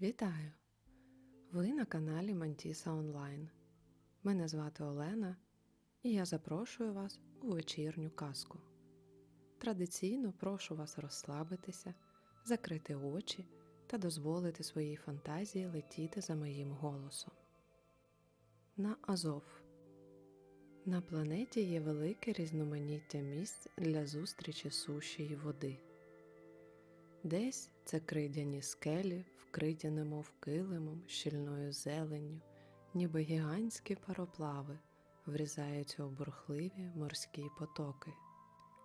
Вітаю! Ви на каналі Мантіса Онлайн. Мене звати Олена, і я запрошую вас у вечірню казку. Традиційно прошу вас розслабитися, закрити очі та дозволити своїй фантазії летіти за моїм голосом. На Азов на планеті є велике різноманіття місць для зустрічі суші й води. Десь це кридяні скелі, вкриті немов килимом, щільною зеленню, ніби гігантські пароплави врізаються у бурхливі морські потоки,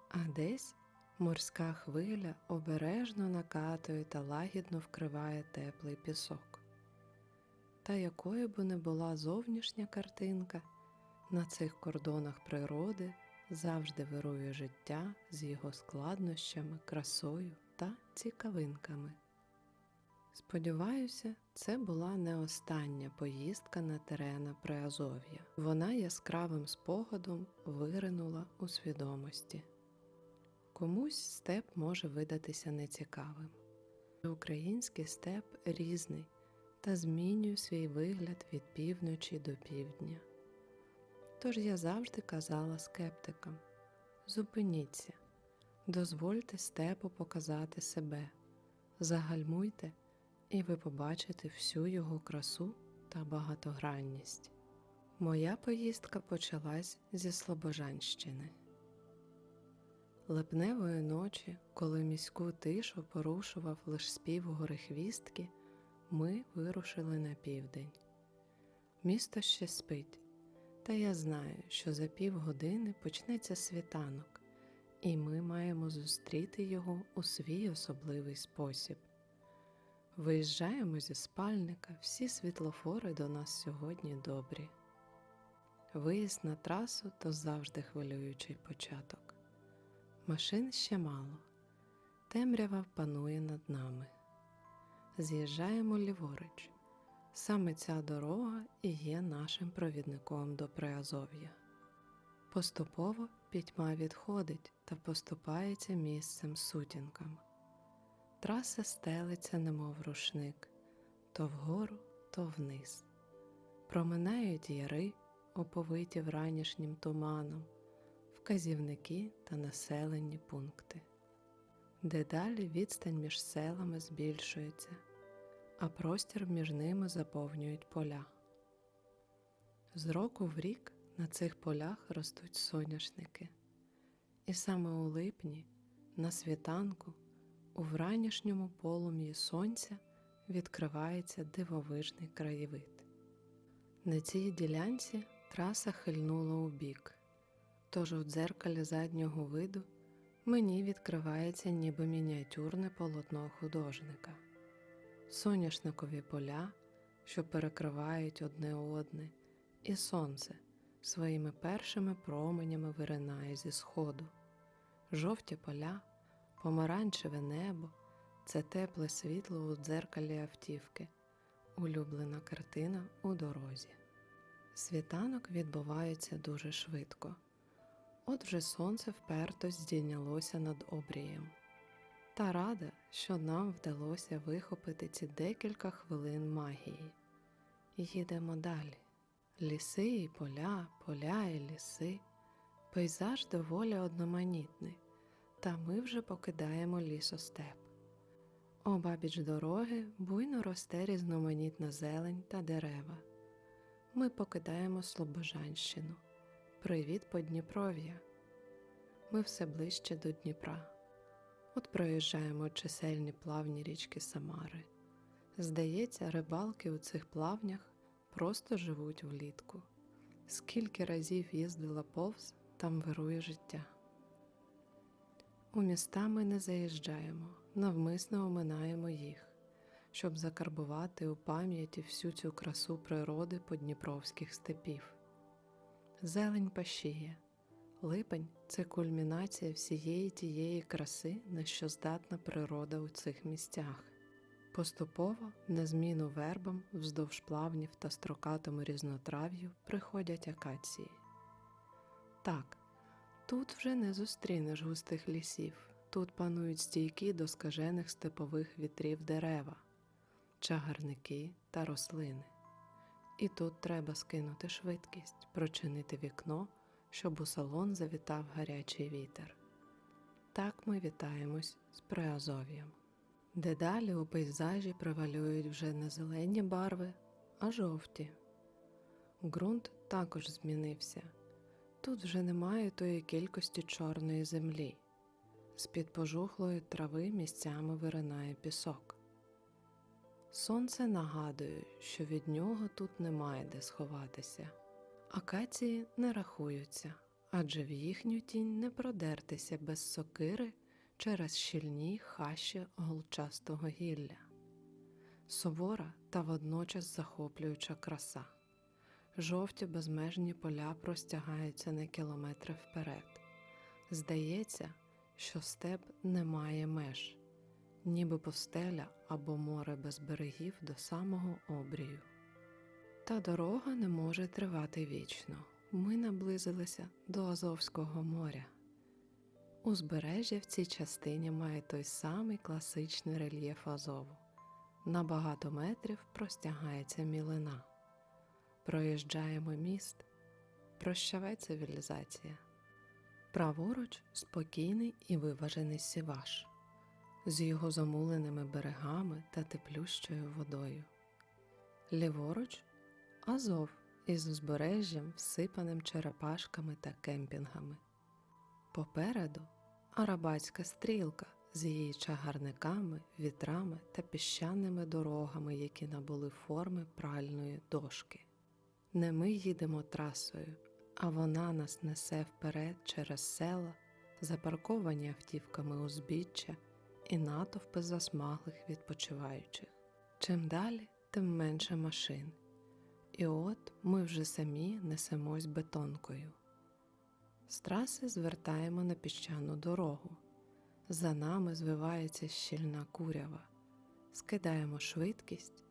а десь морська хвиля обережно накатує та лагідно вкриває теплий пісок. Та якою би не була зовнішня картинка, на цих кордонах природи завжди вирує життя з його складнощами, красою та цікавинками. Сподіваюся, це була не остання поїздка на терена Приазов'я. Вона яскравим спогадом виринула у свідомості. Комусь степ може видатися нецікавим. Український степ різний та змінює свій вигляд від півночі до півдня. Тож я завжди казала скептикам: зупиніться, дозвольте степу показати себе, загальмуйте, і ви побачите всю його красу та багатогранність. Моя поїздка почалась зі Слобожанщини. Липневої ночі, коли міську тишу порушував лиш спів горихвістки, ми вирушили на південь. Місто ще спить, та я знаю, що за півгодини почнеться світанок, і ми маємо зустріти його у свій особливий спосіб. Виїжджаємо зі спальника, всі світлофори до нас сьогодні добрі. Виїзд на трасу то завжди хвилюючий початок. Машин ще мало, темрява панує над нами. З'їжджаємо ліворуч. Саме ця дорога і є нашим провідником до Приазов'я. Поступово пітьма відходить та поступається місцем сутінкам. Траса стелиться, немов рушник, то вгору, то вниз. Проминають яри, оповиті вранішнім туманом, вказівники та населені пункти. Дедалі відстань між селами збільшується, а простір між ними заповнюють поля. З року в рік на цих полях ростуть соняшники, і саме у липні, на світанку, у вранішньому полум'ї сонця відкривається дивовижний краєвид. На цій ділянці траса хильнула у бік, тож у дзеркалі заднього виду мені відкривається ніби мініатюрне полотно художника, соняшникові поля, що перекривають одне одне, і сонце своїми першими променями виринає зі сходу, жовті поля помаранчеве небо це тепле світло у дзеркалі автівки, улюблена картина у дорозі. Світанок відбувається дуже швидко. От вже сонце вперто здійнялося над обрієм. Та рада, що нам вдалося вихопити ці декілька хвилин магії. Їдемо далі. Ліси і поля, поля і ліси. Пейзаж доволі одноманітний. Та ми вже покидаємо лісостеп. Обабіч дороги буйно росте різноманітна зелень та дерева. Ми покидаємо Слобожанщину. Привіт Подніпров'я. Ми все ближче до Дніпра. От проїжджаємо чисельні плавні річки Самари. Здається, рибалки у цих плавнях просто живуть влітку. Скільки разів їздила повз, там вирує життя. У міста ми не заїжджаємо, навмисно оминаємо їх, щоб закарбувати у пам'яті всю цю красу природи подніпровських степів. Зелень пашіє, липень це кульмінація всієї тієї краси, на що здатна природа у цих місцях. Поступово, на зміну вербам, вздовж плавнів та строкатому різнотрав'ю приходять акації. Так, Тут вже не зустрінеш густих лісів, тут панують стійкі до скажених степових вітрів дерева. чагарники та рослини. І тут треба скинути швидкість, прочинити вікно, щоб у салон завітав гарячий вітер. Так ми вітаємось з Приазов'ям. Дедалі у пейзажі превалюють вже не зелені барви, а жовті. Ґрунт також змінився. Тут вже немає тої кількості чорної землі. З-під пожухлої трави місцями виринає пісок. Сонце нагадує, що від нього тут немає де сховатися. Акації не рахуються, адже в їхню тінь не продертися без сокири через щільні хащі голчастого гілля. Сувора та водночас захоплююча краса. Жовті безмежні поля простягаються на кілометри вперед. Здається, що степ не має меж, ніби пустеля або море без берегів до самого обрію. Та дорога не може тривати вічно. Ми наблизилися до Азовського моря. Узбережжя в цій частині має той самий класичний рельєф Азову. На багато метрів простягається мілина. Проїжджаємо міст, прощавай цивілізація. Праворуч спокійний і виважений сіваш з його замуленими берегами та теплющою водою. Ліворуч Азов із узбережжям, всипаним черепашками та кемпінгами. Попереду Арабатська стрілка з її чагарниками, вітрами та піщаними дорогами, які набули форми пральної дошки. Не ми їдемо трасою, а вона нас несе вперед через села, запарковані автівками узбіччя і натовпи засмаглих відпочиваючих. Чим далі, тим менше машин. І от ми вже самі несемось бетонкою. З траси звертаємо на піщану дорогу. За нами звивається щільна курява, скидаємо швидкість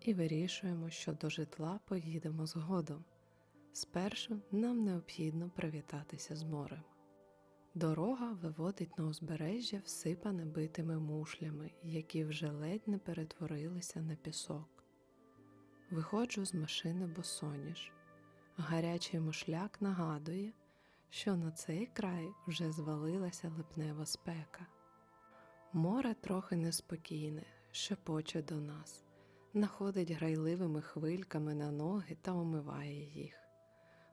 і вирішуємо, що до житла поїдемо згодом. Спершу нам необхідно привітатися з морем. Дорога виводить на узбережжя всипане битими мушлями, які вже ледь не перетворилися на пісок. Виходжу з машини босоніж. Гарячий мушляк нагадує, що на цей край вже звалилася липнева спека. Море трохи неспокійне, шепоче до нас, находить грайливими хвильками на ноги та омиває їх.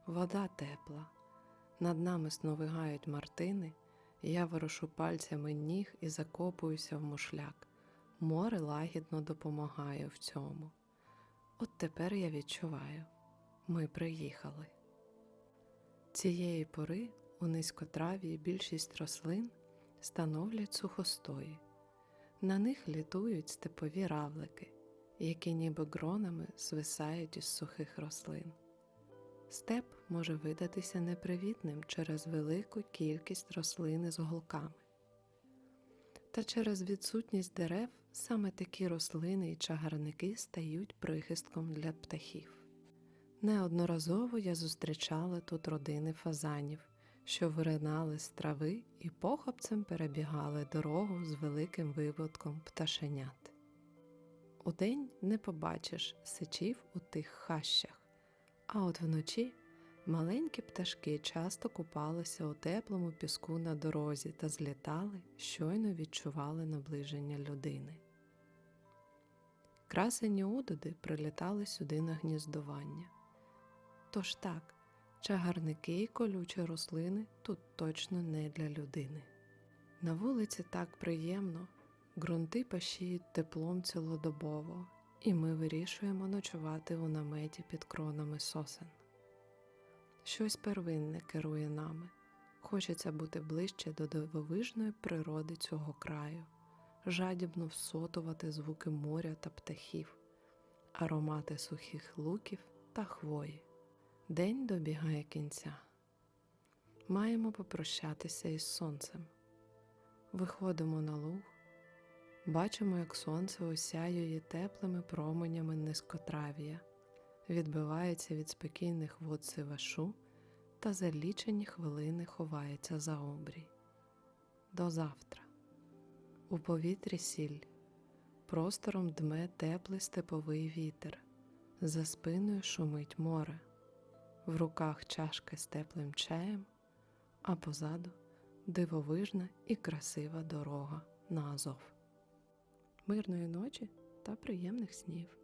Вода тепла. Над нами сновигають мартини, я ворошу пальцями ніг і закопуюся в мушляк. Море лагідно допомагає в цьому. От тепер я відчуваю, ми приїхали. Цієї пори у низькотраві більшість рослин становлять сухостої. На них літують степові равлики, які ніби гронами звисають із сухих рослин. Степ може видатися непривітним через велику кількість рослин з голками. Та через відсутність дерев саме такі рослини і чагарники стають прихистком для птахів. Неодноразово я зустрічала тут родини фазанів, що виринали з трави і похопцем перебігали дорогу з великим виводком пташенят. Удень не побачиш сичів у тих хащах, а от вночі маленькі пташки часто купалися у теплому піску на дорозі та злітали, щойно відчували наближення людини. Красені удоди прилітали сюди на гніздування. Тож так, чагарники і колючі рослини тут точно не для людини. На вулиці так приємно, ґрунти пашіють теплом цілодобово, і ми вирішуємо ночувати у наметі під кронами сосен. Щось первинне керує нами. Хочеться бути ближче до дивовижної природи цього краю, жадібно всотувати звуки моря та птахів, аромати сухих луків та хвої. День добігає кінця. Маємо попрощатися із сонцем. Виходимо на луг, бачимо, як сонце осяює теплими променями низькотрав'я, відбивається від спокійних вод сивашу та за лічені хвилини ховається за обрій. До завтра. У повітрі сіль, Простором дме теплий степовий вітер, за спиною шумить море, в руках чашки з теплим чаєм, а позаду дивовижна і красива дорога на Азов. Мирної ночі та приємних снів!